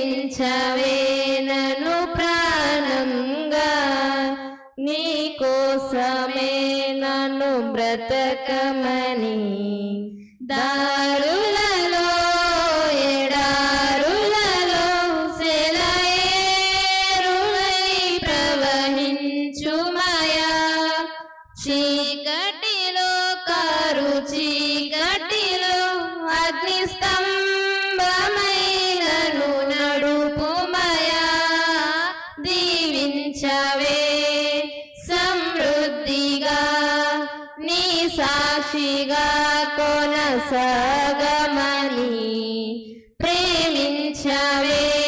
ప్రేమించవే నన్ను ప్రాణంగా. నీ కోసమే నన్ను బ్రతకమని దారుల కొనసాగమని ప్రేమించవే.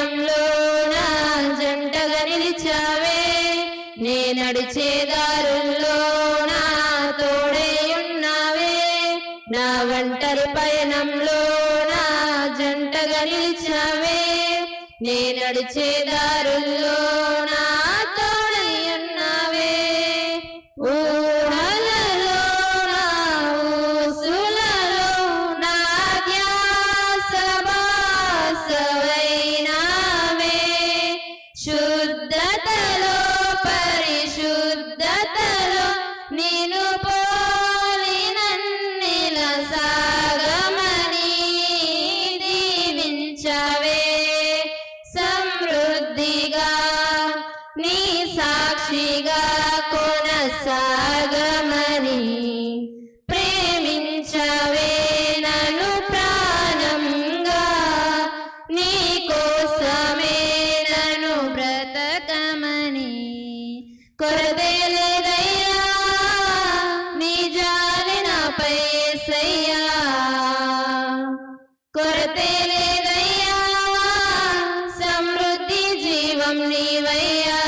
పయనంలో నా జంటగా నిలిచావే. నే నడిచే దారుల్లో నా తోడే ఉన్నావే. నా ఒంటరి పయనంలో నా జంటగా నిలిచావే. నే నడిచే దారుల్లో శుద్ధతలో పరిశుద్ధతలో నేను పోలినన్నిల సాగమని దీవించవే. సమృద్ధిగా నీ సాక్షిగా కొనసాగమని కొరతే నీ జాలి నాపై సయ్యా కొరతే లేదయ్యా సమృద్ధి జీవం నీవయ్యా.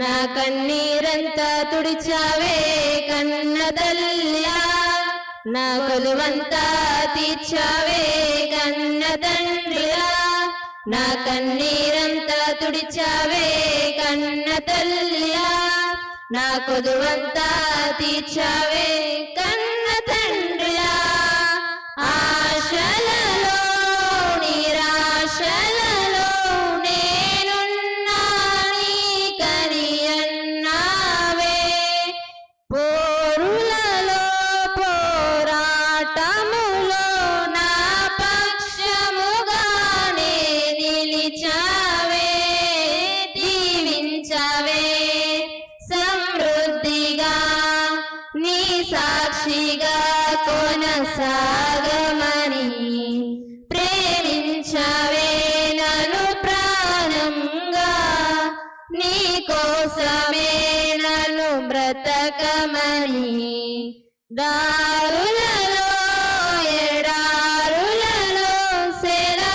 నా కన్నీరంతా తుడిచావే కన్న తల్లా నా కొలువంతా తీర్చావే కన్న తండ్రి. నా కన్నీరంతా తుడిచావే కన్న తల్లిలా. నా కొదువంతా తీర్చావే కన్న తండ్రిలా. ఆశలలో నిరాశలలో కొనసాగమని ప్రేమించవే నను ప్రాణంగా. నీ కోసమే నన్ను బ్రతకమని దారులలో ఎడారులలో సెలయేరులై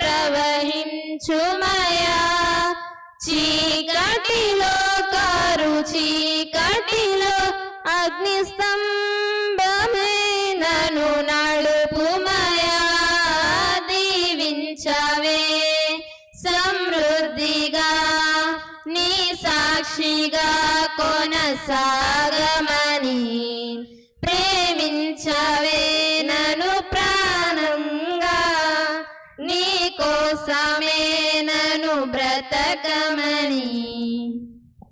ప్రవహించుమయా. చీకటిలో కారు అగ్నిస్తంభమైనను నడుపుమయా దీవించవే. సమృద్ధిగా నీ సాక్షిగా కొనసాగమని ప్రేమించవే నను ప్రాణంగా. నీ కోసమే నను బ్రతకమని